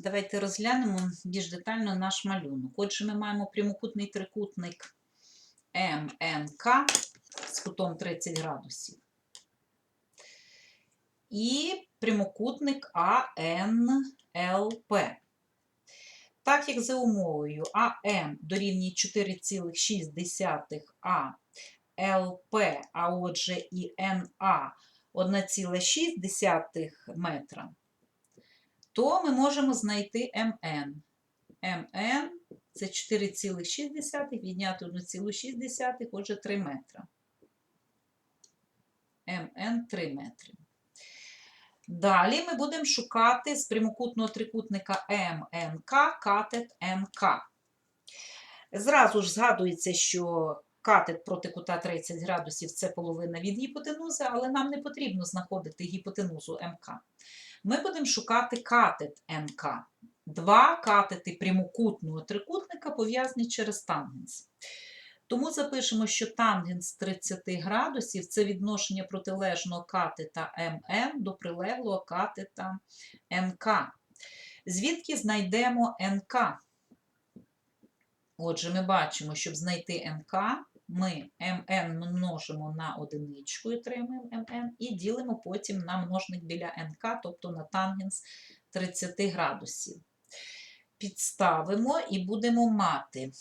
Давайте розглянемо більш детально наш малюнок. Отже, ми маємо прямокутний трикутник МНК з кутом 30 градусів. І прямокутник АНЛП. Так як за умовою АМ дорівнює 4,6 А, ЛП, а отже і НА 1,6 метра, то ми можемо знайти МН. МН це 4,6 відняти 1,6, отже 3 метра. МН 3 метри. Далі ми будемо шукати з прямокутного трикутника МНК катет НК. Зразу ж згадується, що катет проти кута 30 градусів це половина від гіпотенузи, але нам не потрібно знаходити гіпотенузу МК. Ми будемо шукати катет НК. Два катети прямокутного трикутника пов'язані через тангенс. Тому запишемо, що тангенс 30 градусів це відношення протилежного катета МН до прилеглого катета НК. Звідки знайдемо НК? Отже, ми бачимо, щоб знайти НК, ми МН множимо на одиничку і отримаємо МН, і ділимо потім на множник біля НК, тобто на тангенс 30 градусів. Підставимо і будемо мати.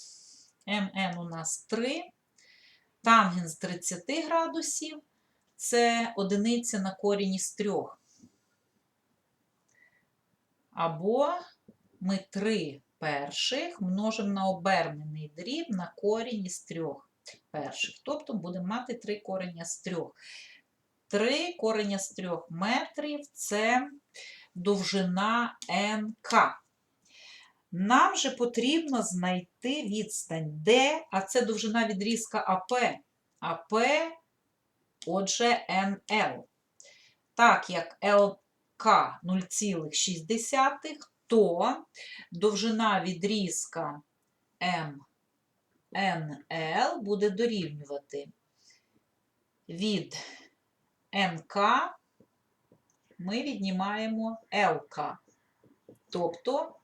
МН у нас 3, тангенс 30 градусів, це одиниця на корінь із 3. Або ми 3 перших множимо на обернений дріб на корінь із 3 перших. Тобто будемо мати 3 корення з 3. 3 корення з 3 метрів це довжина НК. Нам же потрібно знайти відстань D, а це довжина відрізка АП. АП, отже, НЛ. Так як ЛК 0,6, то довжина відрізка МНЛ буде дорівнювати від НК ми віднімаємо ЛК. Тобто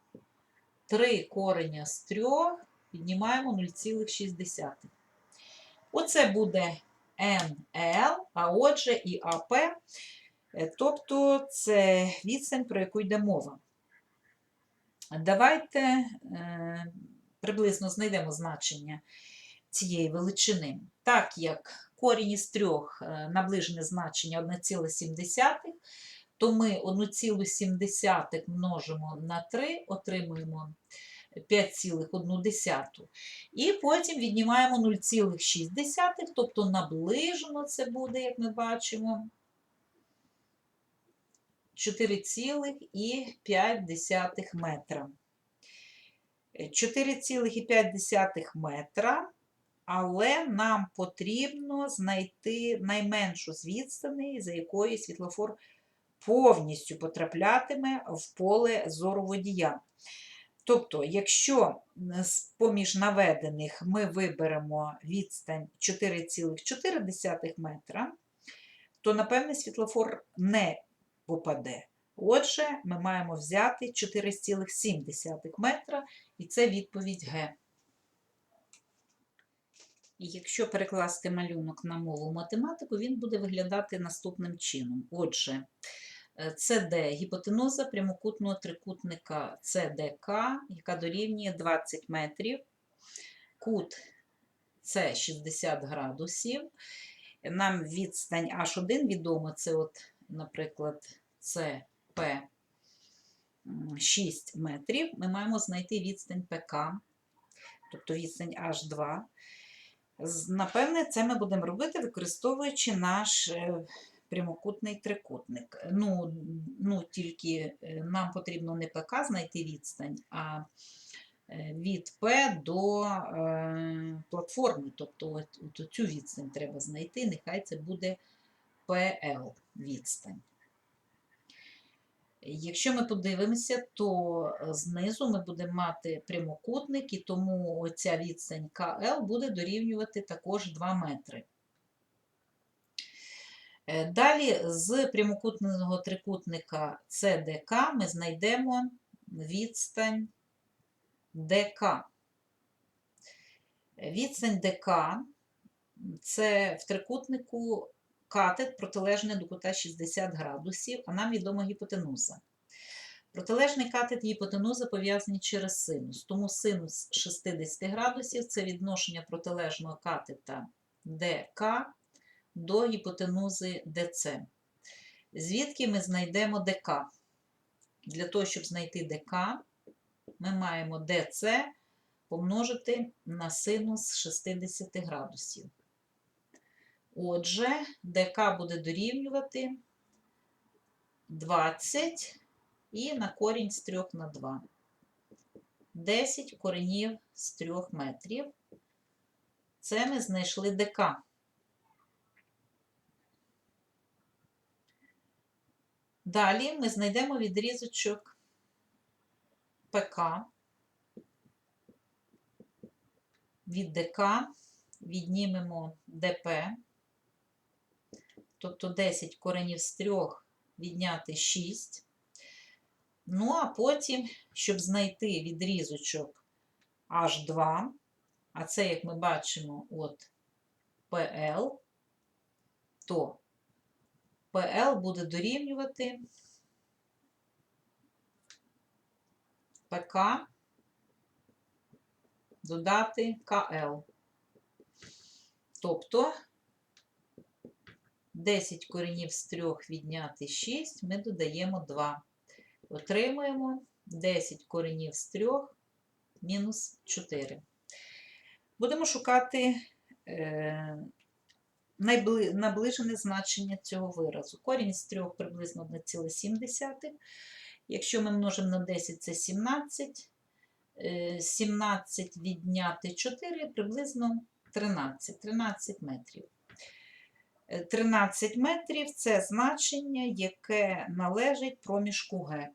3 кореня з 3 віднімаємо 0,6. Оце буде НЛ, а отже і АП, тобто це відстань, про яку йде мова. Давайте е, приблизно знайдемо значення цієї величини. Так як корінь із 3 е, наближене значення 1,7, то ми 1,7 множимо на 3, отримуємо 5,1. І потім віднімаємо 0,6, тобто наближено це буде, як ми бачимо, 4,5 метра. 4,5 метра, але нам потрібно знайти найменшу з відстаней, за якої світлофор повністю потраплятиме в поле зору водія. Тобто, якщо з-поміж наведених ми виберемо відстань 4,4 метра, то, напевне, світлофор не попаде. Отже, ми маємо взяти 4,7 метра, і це відповідь Г. І якщо перекласти малюнок на мову математику, він буде виглядати наступним чином. Отже, CD – гіпотенуза прямокутного трикутника CDK, яка дорівнює 20 метрів. Кут С 60 градусів. Нам відстань H1 відома, це, от, наприклад, CP 6 метрів. Ми маємо знайти відстань ПК, тобто відстань H2. Напевне, це ми будемо робити, використовуючи наш прямокутний трикутник. Ну, ну тільки нам потрібно не ПК знайти відстань, а від П до е, платформи. Тобто цю відстань треба знайти, нехай це буде ПЛ відстань. Якщо ми подивимося, то знизу ми будемо мати прямокутник, і тому оця відстань КЛ буде дорівнювати також 2 метри. Далі з прямокутного трикутника CDK ми знайдемо відстань ДК. Відстань ДК це в трикутнику катет протилежний до кута 60 градусів, а нам відома гіпотенуза. Протилежний катет гіпотенуза пов'язані через синус. Тому синус 60 градусів це відношення протилежного катета ДК до гіпотенузи ДЦ. Звідки ми знайдемо ДК? Для того, щоб знайти ДК, ми маємо ДЦ помножити на синус 60 градусів. Отже, ДК буде дорівнювати 20 і на корінь з 3 на 2. 10 коренів з 3 метрів. Це ми знайшли ДК. Далі ми знайдемо відрізочок ПК від ДК, віднімемо ДП, тобто 10 коренів з 3 відняти 6. Ну, а потім, щоб знайти відрізочок H2, а це, як ми бачимо, от PL, то PL буде дорівнювати ПК додати КЛ. Тобто 10 коренів з 3 відняти 6, ми додаємо 2. Отримуємо 10 коренів з 3 мінус 4. Будемо шукати е, наближене значення цього виразу. Корінь з 3 приблизно 1,7. Якщо ми множимо на 10, це 17. Е, 17 відняти 4 приблизно 13, 13 метрів. Е, 13 метрів це значення, яке належить проміжку Г.